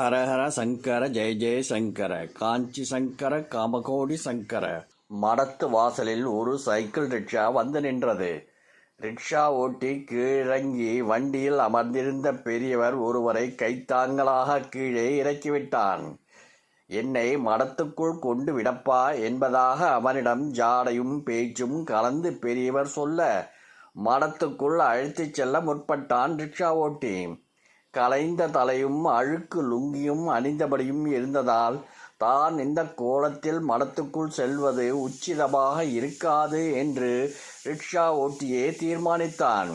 ஹரஹர சங்கர ஜெய ஜெய சங்கர காஞ்சி சங்கர காமகோடி சங்கர. மடத்து வாசலில் ஒரு சைக்கிள் ரிக்ஷா வந்து நின்றது. ரிக்ஷா ஓட்டி கீழங்கி வண்டியில் அமர்ந்திருந்த பெரியவர் ஒருவரை கைத்தாங்களாக கீழே இறக்கிவிட்டான். என்னை மடத்துக்குள் கொண்டு விடப்பா என்பதாக அவனிடம் ஜாடையும் பேச்சும் கலந்து பெரியவர் சொல்ல மடத்துக்குள் அழைத்துச் செல்ல முற்பட்டான் ரிக்ஷா ஓட்டி. கலைந்த தலையும் அழுக்கு லுங்கியும் அணிந்தபடியும் இருந்ததால் தான் இந்த கோலத்தில் மடத்துக்குள் செல்வது உச்சிதமாக இருக்காது என்று ரிக்ஷா ஓட்டியே தீர்மானித்தான்.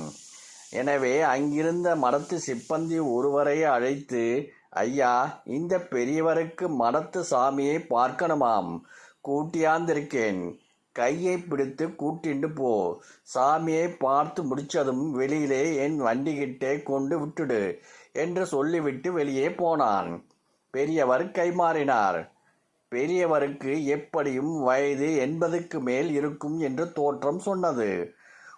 எனவே அங்கிருந்த மடத்து சிப்பந்தி ஒருவரை அழைத்து ஐயா இந்த பெரியவருக்கு மடத்து சாமியை பார்க்கணுமாம். கூட்டியாந்திருக்கேன். கையை பிடித்து கூட்டிண்டு போ. சாமியை பார்த்து முடிச்சதும் வெளியிலே என் வண்டிகிட்டே கொண்டு விட்டுடு என்று சொல்லிவிட்டு வெளியே போனான். பெரியவர் கைமாறினார். பெரியவருக்கு எப்படியும் வயது எண்பதுக்கு மேல் இருக்கும் என்று தோற்றம் சொன்னது.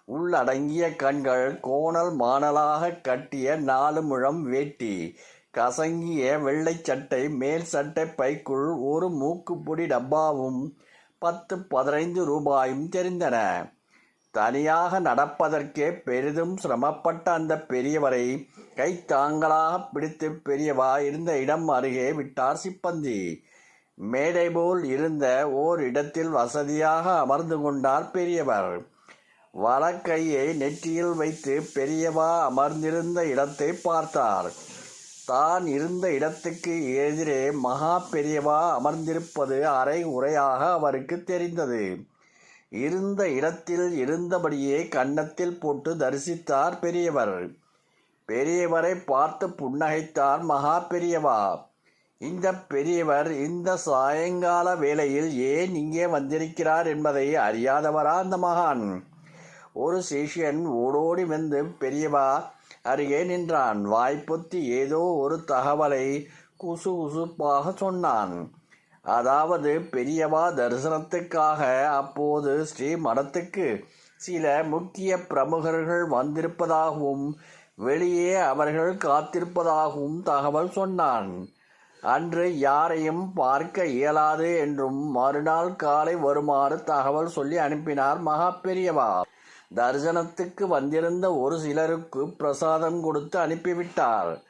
உள்ளடங்கிய கண்கள் கோணல் மாணலாக கட்டிய நாலு முழம் வேட்டி கசங்கிய வெள்ளை சட்டை மேல் சட்டை பைக்குள் ஒரு மூக்குப்பொடி டப்பாவும் பத்து பதினைந்து ரூபாயும் தெரிந்தன. தனியாக நடப்பதற்கே பெரிதும் சிரமப்பட்ட அந்த பெரியவரை கைத்தாங்களாக பிடித்து பெரியவா இருந்த இடம் அருகே விட்டார் சிப்பந்தி. மேடை போல் இருந்த ஓர் இடத்தில் வசதியாக அமர்ந்து கொண்டார் பெரியவர். வலக்கையை நெற்றியில் வைத்து பெரியவா அமர்ந்திருந்த இடத்தை பார்த்தார். தான் இருந்த இடத்துக்கு எதிரே மகா பெரியவா அமர்ந்திருப்பது அரை உரையாக அவருக்கு தெரிந்தது. இருந்த இடத்தில் இருந்தபடியே கன்னத்தில் போட்டு தரிசித்தார் பெரியவர். பெரியவரை பார்த்து புன்னகைத்தார் மகா பெரியவா. இந்த பெரியவர் இந்த சாயங்கால வேளையில் ஏன் இங்கே வந்திருக்கிறார் என்பதை அறியாதவரா அந்த மகான். ஒரு சிஷ்யன் ஓடோடி வந்து பெரியவா அருகே நின்றான். வாய்ப்பொத்தி ஏதோ ஒரு தகவலை குசு குசுப்பாக சொன்னான். அதாவது பெரியவா தரிசனத்துக்காக அப்போது ஸ்ரீ மடத்துக்கு சில முக்கிய பிரமுகர்கள் வந்திருப்பதாகவும் வெளியே அவர்கள் காத்திருப்பதாகவும் தகவல் சொன்னான். அன்று யாரையும் பார்க்க இயலாது என்றும் மறுநாள் காலை வருமாறு தகவல் சொல்லி அனுப்பினார் மகா பெரியவா. தரிசனத்துக்கு வந்திருந்த ஒரு சிலருக்கு பிரசாதம் கொடுத்து அனுப்பிவிட்டார்.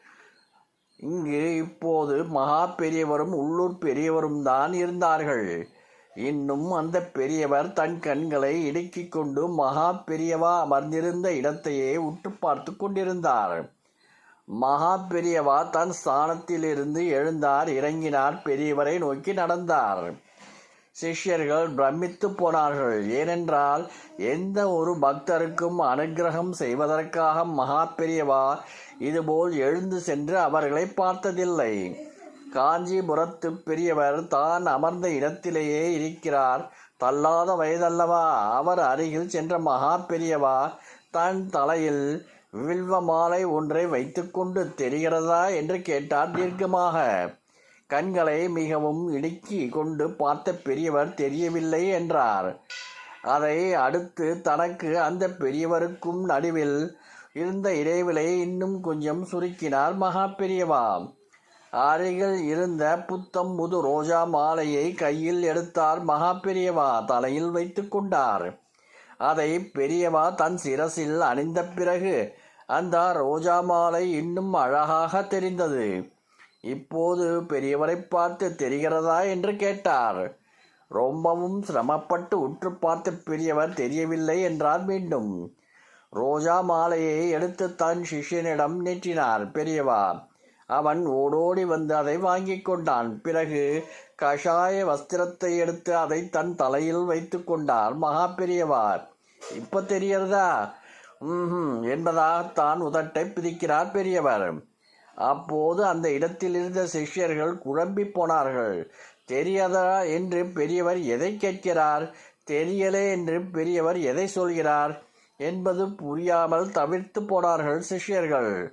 இங்கு இப்போது மகா பெரியவரும் உள்ளூர் பெரியவரும் தான் இருந்தார்கள். இன்னும் அந்த பெரியவர் தன் கண்களை இடுக்கிக் கொண்டு மகா பெரியவா அமர்ந்திருந்த இடத்தையே உற்று பார்த்து கொண்டிருந்தார். மகா பெரியவா தன் ஸ்தானத்திலிருந்து எழுந்தார் இறங்கினார் பெரியவரை நோக்கி நடந்தார். சிஷ்யர்கள் பிரமித்து போனார்கள். ஏனென்றால் எந்த ஒரு பக்தருக்கும் அனுகிரகம் செய்வதற்காக மகா பெரியவா இதுபோல் எழுந்து சென்று அவர்களை பார்த்ததில்லை. காஞ்சிபுரத்து பெரியவர் தான் அமர்ந்த இடத்திலேயே இருக்கிறார். தள்ளாத வயதல்லவா அவர் அருகில் சென்ற மகா பெரியவா தன் தலையில் வில்வ மாலை ஒன்றை வைத்துக்கொண்டு தெரிகிறதா என்று கேட்டார் தீர்க்கமாக. கண்களை மிகவும் இடுக்கி கொண்டு பார்த்த பெரியவர் தெரியவில்லை என்றார். அதை அடுத்து தனக்கு அந்த பெரியவருக்கும் நடுவில் இருந்த இடைவெளை இன்னும் கொஞ்சம் சுருக்கினார் மகா பெரியவா. அருகில் இருந்த புத்தம் முது ரோஜா மாலையை கையில் எடுத்தார் மகா பெரியவா. தலையில் வைத்து கொண்டார். அதை பெரியவா தன் சிரசில் அணிந்த பிறகு அந்த ரோஜா மாலை இன்னும் அழகாக தெரிந்தது. இப்போது பெரியவரை பார்த்து தெரிகிறதா என்று கேட்டார். ரொம்பவும் சிரமப்பட்டு உற்று பார்த்த பெரியவர் தெரியவில்லை என்றார் மீண்டும். ரோஜா மாலையை எடுத்து தன் சிஷ்யனிடம் நீட்டினார். பெரியவா அவன் ஓடோடி வந்து அதை வாங்கி கொண்டான். பிறகு கஷாய வஸ்திரத்தை எடுத்து அதை தன் தலையில் வைத்து கொண்டார். மகா பெரியவார் இப்போ தெரியறதா ம் என்பதாக தான் உதட்டை பிரிக்கிறார் பெரியவர். அப்போது அந்த இடத்தில் இருந்த சிஷ்யர்கள் குழம்பி போனார்கள். தெரியாதா என்று பெரியவர் எதை கேட்கிறார்? தெரியலே என்று பெரியவர் எதை சொல்கிறார்? என்பது புரியாமல் தவிர்த்து போனார்கள் சிஷ்யர்கள்.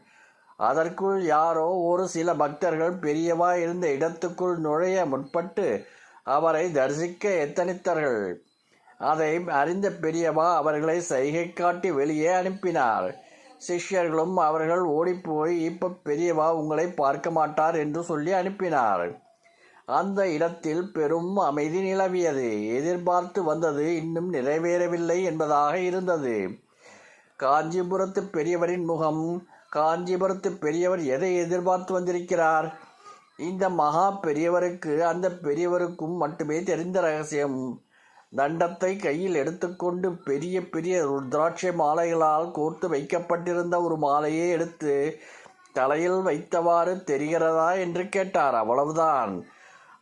அதற்குள் யாரோ ஒரு சில பக்தர்கள் பெரியவா இருந்த இடத்துக்குள் நுழைய முற்பட்டு அவரை தரிசிக்க எத்தனித்தார்கள். அதை அறிந்த பெரியவா அவர்களை சைகை காட்டி வெளியே அனுப்பினார். சிஷ்யர்களும் அவர்கள் ஓடிப்போய் இப்ப பெரியவா உங்களை பார்க்க மாட்டார் என்று சொல்லி அனுப்பினார். அந்த இடத்தில் பெரும் அமைதி நிலவியது. எதிர்பார்த்து வந்தது இன்னும் நிறைவேறவில்லை என்பதாக இருந்தது. காஞ்சிபுரத்து பெரியவரின் முகம் காஞ்சிபுரத்து பெரியவர் எதை எதிர்பார்த்து வந்திருக்கிறார்? இந்த மகா பெரியவருக்கு அந்த பெரியவருக்கும் மட்டுமே தெரிந்த ரகசியம். தண்டத்தை கையில் எடுத்துக்கொண்டு பெரிய பெரிய ருத்ராட்சை மாலைகளால் கோர்த்து வைக்கப்பட்டிருந்த ஒரு மாலையை எடுத்து தலையில் வைத்தவாறு தெரிகிறதா என்று கேட்டார். அவ்வளவுதான்.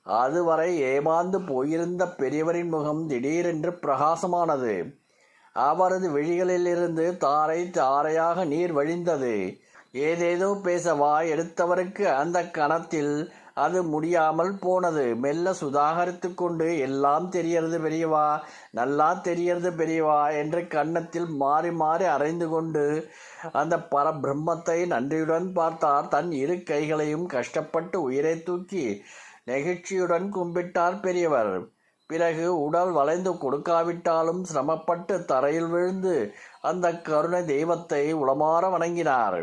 அதுவரை ஏமாந்து போயிருந்த பெரியவரின் முகம் திடீரென்று பிரகாசமானது. அவரது விழிகளிலிருந்து தாரை தாரையாக நீர் வழிந்தது. ஏதேதோ பேச வாய் எடுத்தவருக்கு அந்த கணத்தில் அது முடியாமல் போனது. மெல்ல சுதாகரித்து கொண்டு எல்லாம் தெரியறது பெரியவா நல்லா தெரியறது பெரியவா என்று கன்னத்தில் மாறி மாறி அரைந்து கொண்டு அந்த பரபிரம்மத்தை நன்றியுடன் பார்த்தார். தன் இரு கைகளையும் கஷ்டப்பட்டு உயிரை தூக்கி நெகிழ்ச்சியுடன் கும்பிட்டார் பெரியவர். பிறகு உடல் வளைந்து கொடுக்காவிட்டாலும் சிரமப்பட்டு தரையில் விழுந்து அந்த கருணை தெய்வத்தை உளமாற வணங்கினார்.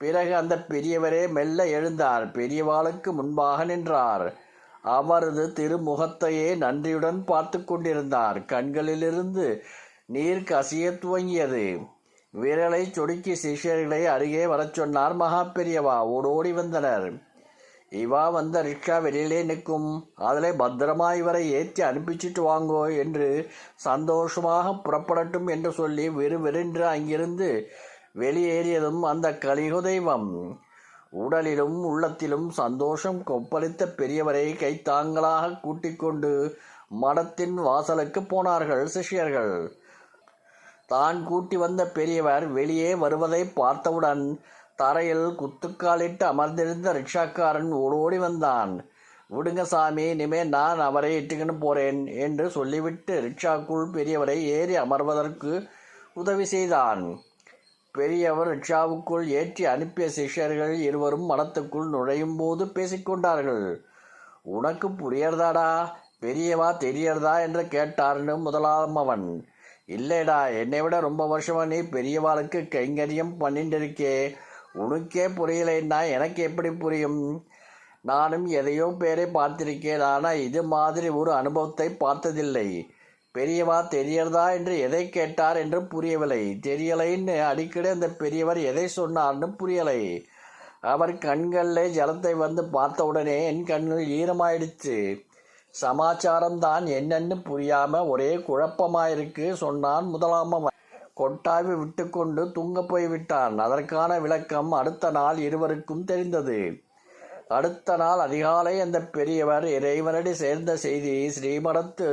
பிறகு அந்த பெரியவரே மெல்ல எழுந்தார். பெரியவாளுக்கு முன்பாக நின்றார். அவரது திருமுகத்தையே நன்றியுடன் பார்த்து கொண்டிருந்தார். கண்களிலிருந்து நீர் கசிய துவங்கியது. விரலை சொடுக்கி சிஷ்யர்களை அருகே வரச் சொன்னார் மகா பெரியவா. ஓடோடி வந்தனர். இவா வந்த ரிக்ஷா வெளியிலே நிற்கும். அதில் பத்திரமா இவரை ஏற்றி அனுப்பிச்சிட்டு வாங்கோ என்று சந்தோஷமாக புறப்படட்டும் என்று சொல்லி விறுவிறுன்று அங்கிருந்து வெளியேறியதும் அந்த கலிகு தெய்வம் உடலிலும் உள்ளத்திலும் சந்தோஷம் கொப்பளித்த பெரியவரை கைத்தாங்களாக கூட்டிக் கொண்டு மடத்தின் வாசலுக்கு போனார்கள் சிஷ்யர்கள். தான் கூட்டி வந்த பெரியவர் வெளியே வருவதை பார்த்தவுடன் தரையில் குத்துக்காலிட்டு அமர்ந்திருந்த ரிக்ஷாக்காரன் ஓடோடி வந்தான். விடுங்க சாமி இனிமே நான் அவரை இட்டுக்கின்னு போறேன் என்று சொல்லிவிட்டு ரிக்ஷாக்குள் பெரியவரை ஏறி அமர்வதற்கு உதவி செய்தான். பெரியவர் ரிக்ஷாவுக்குள் ஏற்றி அனுப்பிய சிஷ்யர்கள் இருவரும் மனத்துக்குள் நுழையும் போது பேசிக்கொண்டார்கள் உனக்கு புரியறதாடா? பெரியவா தெரியறதா? என்று கேட்டார்னு முதலாம் அவன். இல்லைடா என்னை விட ரொம்ப வருஷமா நீ பெரியவாளுக்கு கைங்கரியம் பண்ணிட்டு இருக்கே உனக்கே புரியலைன்னா எனக்கு எப்படி புரியும்? நானும் எதையோ பேரை பார்த்திருக்கேன். ஆனால் இது மாதிரி ஒரு அனுபவத்தை பார்த்ததில்லை. பெரியவா தெரியறதா என்று எதை கேட்டார் என்று புரியவில்லை. தெரியலைன்னு அடிக்கடி அந்த பெரியவர் எதை சொன்னார்னு புரியலை. அவர் கண்களில் ஜலத்தை வந்து பார்த்த உடனே என் கண்கள் ஈரமாயிடுச்சு. சமாச்சாரம் தான் என்னன்னு புரியாமல் ஒரே குழப்பமாயிருக்கு சொன்னான் முதலாமவன் கொட்டாவி விட்டுக்கொண்டு தூங்க போய் விட்டான் அதற்கான விளக்கம் அடுத்த நாள் இருவருக்கும் தெரிந்தது. அடுத்த நாள் அதிகாலை அந்த பெரியவர் இறைவனடி சேர்ந்த செய்தி ஸ்ரீமடத்து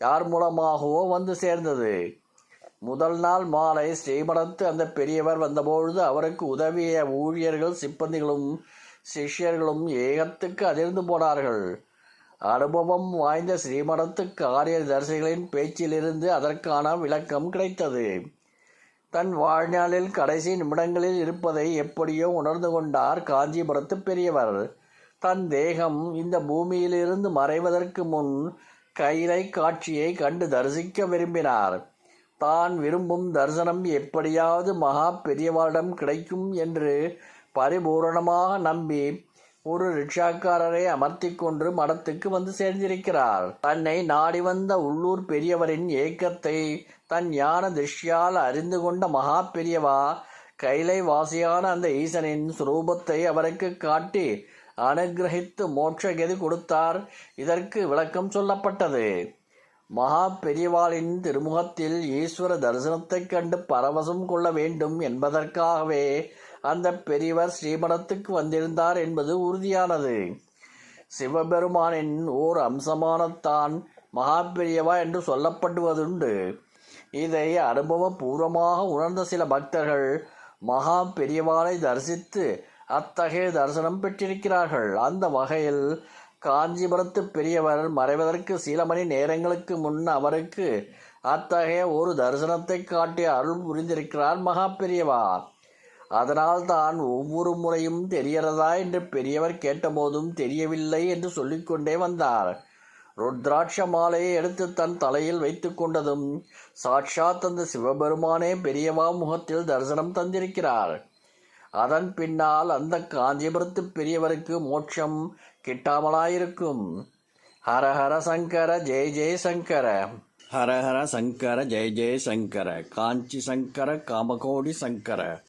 யார் மூலமாகவோ வந்து சேர்ந்தது. முதல் நாள் மாலை ஸ்ரீமடத்து அந்த பெரியவர் வந்தபொழுது அவருக்கு உதவிய ஊழியர்கள் சிப்பந்திகளும் சிஷ்யர்களும் ஏகத்துக்கு அதிர்ந்து போனார்கள். அனுபவம் வாய்ந்த ஸ்ரீமடத்து காரியதர்சிகளின் பேச்சிலிருந்து அதற்கான விளக்கம் கிடைத்தது. தன் வாழ்நாளில் கடைசி நிமிடங்களில் இருப்பதை எப்படியோ உணர்ந்து கொண்டார் காஞ்சிபுரத்து பெரியவர். தன் தேகம் இந்த பூமியிலிருந்து மறைவதற்கு முன் கைலை காட்சியை கண்டு தரிசிக்க விரும்பினார். தான் விரும்பும் தரிசனம் எப்படியாவது மகா பெரியவாரிடம் கிடைக்கும் என்று பரிபூரணமாக நம்பி ஒரு ரிக்ஷாக்காரரை அமர்த்தி கொண்டு மடத்துக்கு வந்து சேர்ந்திருக்கிறார். தன்னை நாடி வந்த உள்ளூர் பெரியவரின் ஏக்கத்தை தன் ஞான திருஷ்யால் அறிந்து கொண்ட மகா பெரியவா கைலை வாசியான அந்த ஈசனின் சுரூபத்தை அவருக்கு காட்டி அனுகிரகித்து மோட்சகதி கொடுத்தார். இதற்கு விளக்கம் சொல்லப்பட்டது. மகா பெரியவாளின் திருமுகத்தில் ஈஸ்வர தரிசனத்தைக் கண்டு பரவசம் கொள்ள வேண்டும் என்பதற்காகவே அந்த பெரியவர் ஸ்ரீமடத்துக்கு வந்திருந்தார் என்பது உறுதியானது. சிவபெருமானின் ஓர் அம்சமானத்தான் மகா பெரியவா என்று சொல்லப்படுவதுண்டு. இதை அனுபவபூர்வமாக உணர்ந்த சில பக்தர்கள் மகா பெரியவாளை தரிசித்து அத்தகைய தரிசனம் பெற்றிருக்கிறார்கள். அந்த வகையில் காஞ்சிபுரத்து பெரியவர் மறைவதற்கு சில மணி நேரங்களுக்கு முன் அவருக்கு அத்தகைய ஒரு தரிசனத்தை காட்டி அருள் புரிந்திருக்கிறார் மகா பெரியவா அதனால் தான் ஒவ்வொரு முறையும் தெரிகிறதா என்று பெரியவர் கேட்டபோதும் தெரியவில்லை என்று சொல்லிக்கொண்டே வந்தார். ருத்ராட்ச மாலையை எடுத்து தன் தலையில் வைத்து கொண்டதும் சாட்சாத் அந்த சிவபெருமானே பெரியவா முகத்தில் தரிசனம் தந்திருக்கிறார். அதன் பின்னால் அந்த காஞ்சிபுரத்து பெரியவருக்கு மோட்சம் கிட்டாமலாயிருக்கும். ஹர ஹர சங்கர ஜெய ஜெய சங்கர. ஹரஹர சங்கர ஜெய ஜெய சங்கர. காஞ்சி சங்கர காமகோடி சங்கர.